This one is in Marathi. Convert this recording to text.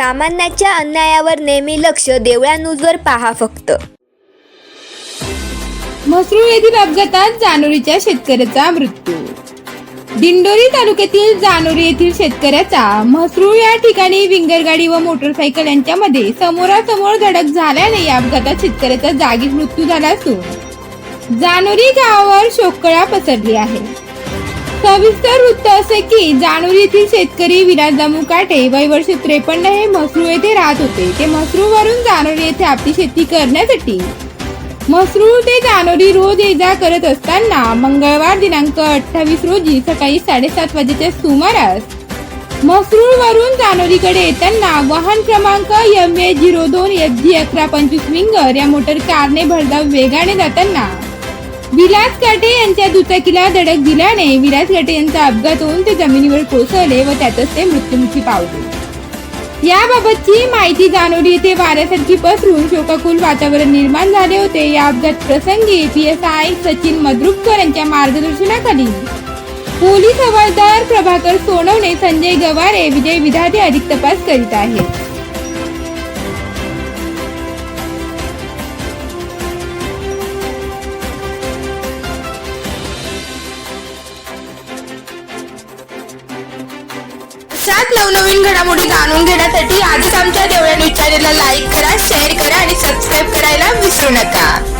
सामान्याच्या अन्यायावर नेहमी लक्ष देवळा न्यूजवर पहा फक्त. म्हसरूळ येथील अपघातात जानोरीच्या शेतकऱ्याचा मृत्यू. दिंडोरी तालुक्यातील जानोरी येथील शेतकऱ्याचा म्हसरूळ या ठिकाणी विंगरगाडी व मोटरसायकल यांच्यामध्ये समोरासमोर धडक झाल्याने या अपघातात शेतकऱ्याचा जागीच मृत्यू झाला असून जानोरी गावावर शोककळा पसरली आहे. सविस्तर वृत्त असे की जानोरी येथील शेतकरी विलास मुकाटे वय वर्ष त्रेपन्न हे मसरू येथे राहत होते. ते मसरू वरून जानोरी येथे आपली शेती करण्यासाठी मसरूळ ते जानोरी रोज ये जा करत असताना मंगळवार दिनांक अठ्ठावीस रोजी सकाळी साडेसात वाजेच्या सुमारास मसरूळ वरून जानोरीकडे येताना वाहन क्रमांक एम ए झिरो दोन एफ जी अकरा पंचवीस विंगर या मोटर कारने भरधाव वेगाने जाताना विलास काटे यांच्या दुचाकीला धडक दिल्याने विलास काटे यांचा अपघात होऊन ते जमिनीवर कोसळले व त्यातच ते मृत्युमुखी पावले. याबाबतची माहिती जाणवली येथे वाऱ्यासारखी पसरून शोकाकुल वातावरण निर्माण झाले होते. या अपघात प्रसंगी P S I Sachin Madrupkar यांच्या मार्गदर्शनाखाली. पोलीस हवालदार प्रभाकर सोनवणे संजय गवारे विजय विधाते अधिक तपास करीत आहेत. सात नवनवीन घडामोडी जाणून घेण्यासाठी आजच आमच्या देवळ्या न्यूज लाईक करा शेअर करा आणि सबस्क्राईब करायला विसरू नका.